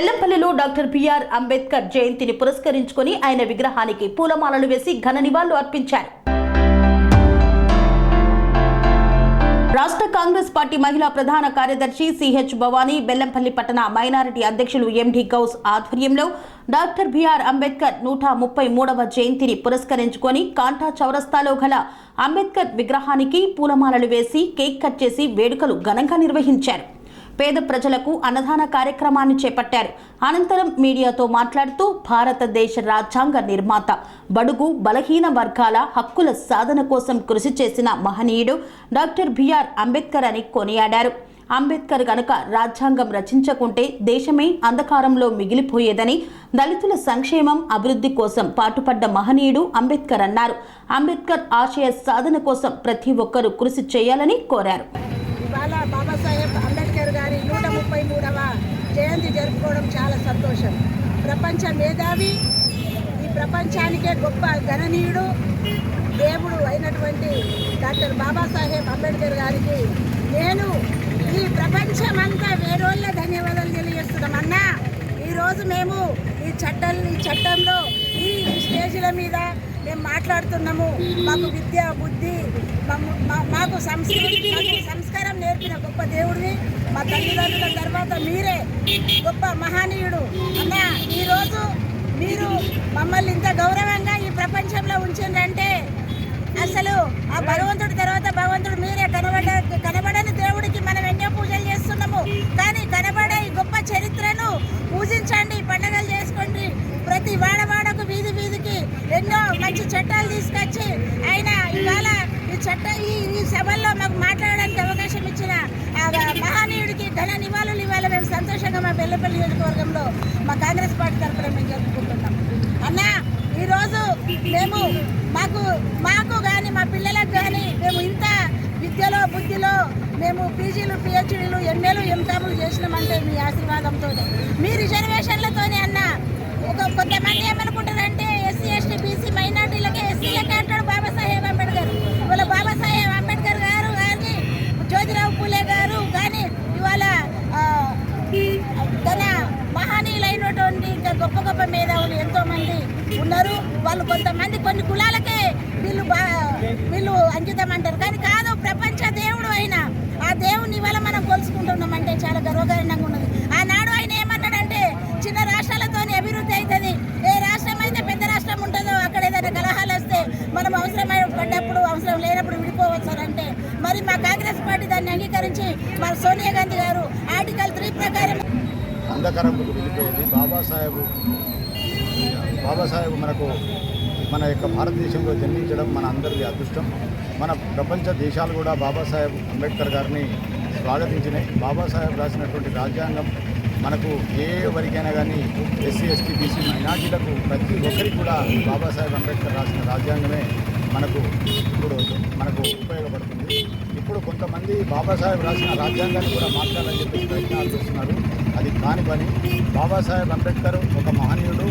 బెల్లంపల్లిలో doctor BR Ambedkar జయంతిని పురస్కరించుకొని ఆయన విగ్రహానికి పూలమాలలు వేసి ఘన నివాళులు అర్పించారు. రాష్ట్ర కాంగ్రెస్ పార్టీ మహిళా ప్రధాన కార్యదర్శి సిహెచ్ భవానీ బెల్లంపల్లి పట్టణ మైనారిటీ అధ్యక్షులు ఎండి గౌస్ ఆధ్వర్యంలో డాక్టర్ బిఆర్ అంబేద్కర్ నూట ముప్పై మూడవ జయంతిని పురస్కరించుకొని కాంటా చౌరస్తాలో గల అంబేద్కర్ విగ్రహానికి పూలమాలలు వేసి కేక్ కట్ చేసి వేడుకలు ఘనంగా నిర్వహించారు. పేద ప్రజలకు అన్నదాన కార్యక్రమాన్ని చేపట్టారు. అనంతరం మీడియాతో మాట్లాడుతూ భారతదేశ రాజ్యాంగ నిర్మాత బడుగు బలహీన వర్గాల హక్కుల సాధన కోసం కృషి చేసిన మహనీయుడు డాక్టర్ బిఆర్ అంబేద్కర్ అని కొనియాడారు. అంబేద్కర్ గనుక రాజ్యాంగం రచించకుంటే దేశమే అంధకారంలో మిగిలిపోయేదని దళితుల సంక్షేమం అభివృద్ధి కోసం పాటుపడ్డ మహనీయుడు అంబేద్కర్ అన్నారు. అంబేద్కర్ ఆశయ సాధన కోసం ప్రతి ఒక్కరూ కృషి చేయాలని కోరారు. అంబేద్కర్ గారి నూట ముప్పై మూడవ జయంతి జరుపుకోవడం చాలా సంతోషం. ప్రపంచ మేధావి ఈ ప్రపంచానికే గొప్ప గణనీయుడు దేవుడు అయినటువంటి డాక్టర్ బాబాసాహెబ్ అంబేద్కర్ గారికి నేను ఈ ప్రపంచమంతా వేరోళ్ళ ధన్యవాదాలు తెలియజేస్తున్నామన్నా ఈరోజు మేము ఈ చట్టం ఈ చట్టంలో మేము మాట్లాడుతున్నాము? మాకు విద్య బుద్ధి మా- మాకు సంస్కృతి సంస్కారం నేర్పిన గొప్ప దేవుడివి. మా తల్లిదండ్రుల తర్వాత మీరే గొప్ప మహనీయుడు. అన్న ఈరోజు మీరు మమ్మల్ని ఇంత గౌరవంగా ఈ ప్రపంచంలో ఉంచిందంటే అసలు ఆ భగవంతుడి భగవంతుడు మీరే కనబడ కనబడని దేవుడికి మనం ఎన్నో పూజలు చేస్తున్నాము కానీ కనబడే ఈ గొప్ప చరిత్రను పూజించండి పండగలు చేసుకోండి ప్రతి వాడవాడకు వీధి వీధికి ఎన్నో మంచి చట్టాలు తీసుకొచ్చి ఆయన ఇవాళ ఈ చట్ట ఈ ఈ సభల్లో మాకు మాట్లాడడానికి అవకాశం ఇచ్చిన ఆ మహనీయుడికి ఘన నివాళులు ఇవాళ మేము సంతోషంగా మా పెళ్ళపల్లి నియోజకవర్గంలో మా కాంగ్రెస్ పార్టీ తరఫున మేము జరుపుకుంటున్నాం. అన్నా ఈరోజు మేము మాకు మాకు కానీ మా పిల్లలకు కానీ మేము ఇంత విద్యలో బుద్ధిలో మేము పీజీలు పిహెచ్డీలు ఎంఏలు ఎంకాములు చేసినామంటే మీ ఆశీర్వాదంతో. మీ రిజర్వేషన్లతోనే అన్న ఒక కొంతమంది ఏమైనా ఎస్సీ ఎస్టీ బీసీ మైనార్టీలకే ఎస్సీలకే అంటాడు బాబాసాహెబ్ అంబేద్కర్ ఇవాళ బాబాసాహెబ్ అంబేద్కర్ గారు కానీ జ్యోతిరావు పూలే గారు కానీ ఇవాళ ఆ, తన మహనీయులైనటువంటి గొప్ప గొప్ప మేధావులు ఎంతో మంది ఉన్నారు. వాళ్ళు కొంతమంది కొన్ని కులాలకే వీళ్ళు వీళ్ళు అంకితం అంటారు కానీ కాదు ప్రపంచ దేవుడు అయిన ఆ దేవుని ఇవాళ మనం కొలుసుకుంటున్నామంటే చాలా గర్వకారణంగా ఉన్నది. ఆనాడు ఆయన ఏమన్నాడంటే చిన్న రాష్ట్రాలతోని అభివృద్ధి అవుతుంది ఏ రాష్ట్రం అయితే పెద్ద రాష్ట్రం ఉంటుందో అక్కడ ఏదైనా కలహాలు వస్తే మనం అవసరమైన పడ్డప్పుడు అవసరం లేనప్పుడు విడిపోవచ్చు అంటే మరి మా కాంగ్రెస్ పార్టీ దాన్ని అంగీకరించి మన సోనియా గాంధీ గారు ఆర్టికల్ త్రీ ప్రకారం అంధకారంలోకి వెళ్ళిపోయింది. బాబాసాహెబ్ బాబాసాహెబ్ మనకు మన యొక్క భారతదేశంలో జన్మించడం మన అందరిది అదృష్టం. మన ప్రపంచ దేశాలు కూడా బాబాసాహెబ్ అంబేద్కర్ గారిని స్వాగతించినాయి బాబాసాహెబ్ రాసినటువంటి రాజ్యాంగం మనకు ఏ వరికైనా కానీ ఎస్సీ ఎస్టీ బీసీ మైనార్టీలకు ప్రతి ఒక్కరికి కూడా బాబాసాహెబ్ అంబేద్కర్ రాసిన రాజ్యాంగమే. మనకు ఇప్పుడు మనకు ఉపయోగపడుతుంది. ఇప్పుడు కొంతమంది బాబాసాహెబ్ రాసిన రాజ్యాంగాన్ని కూడా మార్చాలని చెప్పి ప్రయత్నాలు చేస్తున్నారు. అది కాని పని. బాబాసాహెబ్ అంబేద్కర్ ఒక మహనీయుడు.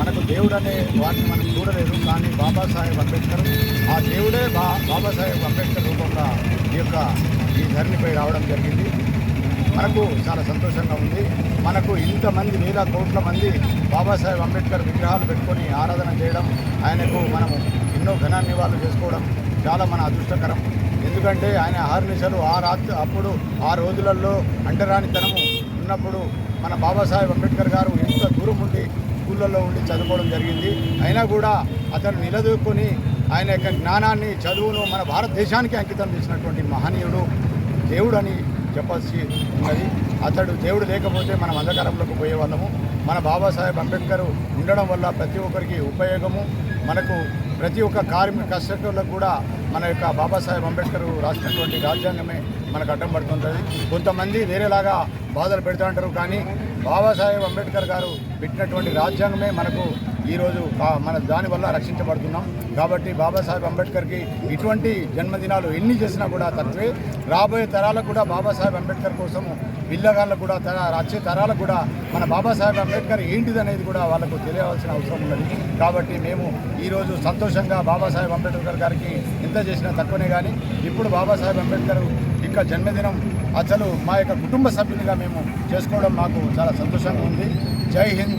మనకు దేవుడు అనే వాటిని మనం చూడలేదు. కానీ బాబాసాహెబ్ అంబేద్కర్ ఆ దేవుడే బా బాబాసాహెబ్ అంబేద్కర్ రూపంగా ఈ యొక్క ఈ ధరణిపై రావడం జరిగింది. మనకు చాలా సంతోషంగా ఉంది. మనకు ఇంతమంది వేల కోట్ల మంది బాబాసాహెబ్ అంబేద్కర్ విగ్రహాలు పెట్టుకొని ఆరాధన చేయడం ఆయనకు మనము ఎన్నో ఘనాన్ని నివాళులు చేసుకోవడం చాలా మన అదృష్టకరం. ఎందుకంటే ఆయన ఆహర్నిశలు ఆ రాత్రి అప్పుడు ఆ రోజులలో అంటరానితనము ఉన్నప్పుడు మన బాబాసాహెబ్ అంబేద్కర్ గారు ఎంత దూరం ఉండి స్కూళ్ళల్లో ఉండి చదువుకోవడం జరిగింది. అయినా కూడా అతను నిలదొక్కుని ఆయన యొక్క జ్ఞానాన్ని చదువును మన భారతదేశానికి అంకితం చేసినటువంటి మహనీయుడు దేవుడు అని చెప్పాల్సి ఉన్నది. అతడు దేవుడు లేకపోతే మనం అంధకారంలోకి పోయేవాళ్ళము. మన బాబాసాహెబ్ అంబేద్కర్ ఉండడం వల్ల ప్రతి ఒక్కరికి ఉపయోగము. మనకు ప్రతి ఒక్క కార్మిక కష్టకులకు కూడా మన యొక్క బాబాసాహెబ్ అంబేద్కర్ రాసినటువంటి రాజ్యాంగమే మనకు అడ్డం పడుతుంటుంది. కొంతమంది వేరేలాగా బాధలు పెడుతూ ఉంటారు. కానీ బాబాసాహెబ్ అంబేద్కర్ గారు పెట్టినటువంటి రాజ్యాంగమే మనకు ఈరోజు మన దానివల్ల రక్షించబడుతున్నాం. కాబట్టి బాబాసాహెబ్ అంబేద్కర్కి ఇటువంటి జన్మదినాలు ఎన్ని చేసినా కూడా తక్కువే. రాబోయే తరాలకు కూడా బాబాసాహెబ్ అంబేద్కర్ కోసము పిల్లగాళ్ళకు కూడా తర వచ్చే తరాలకు కూడా మన బాబాసాహెబ్ అంబేద్కర్ ఏంటిది అనేది కూడా వాళ్ళకు తెలియవలసిన అవసరం ఉన్నది. కాబట్టి మేము ఈరోజు సంతోషంగా బాబాసాహెబ్ అంబేద్కర్ గారికి ఎంత చేసినా తక్కువనే కానీ ఇప్పుడు బాబాసాహెబ్ అంబేద్కర్ యొక్క జన్మదినం అసలు మా యొక్క కుటుంబ సభ్యునిగా మేము చేసుకోవడం మాకు చాలా సంతోషంగా ఉంది. జై హింద్.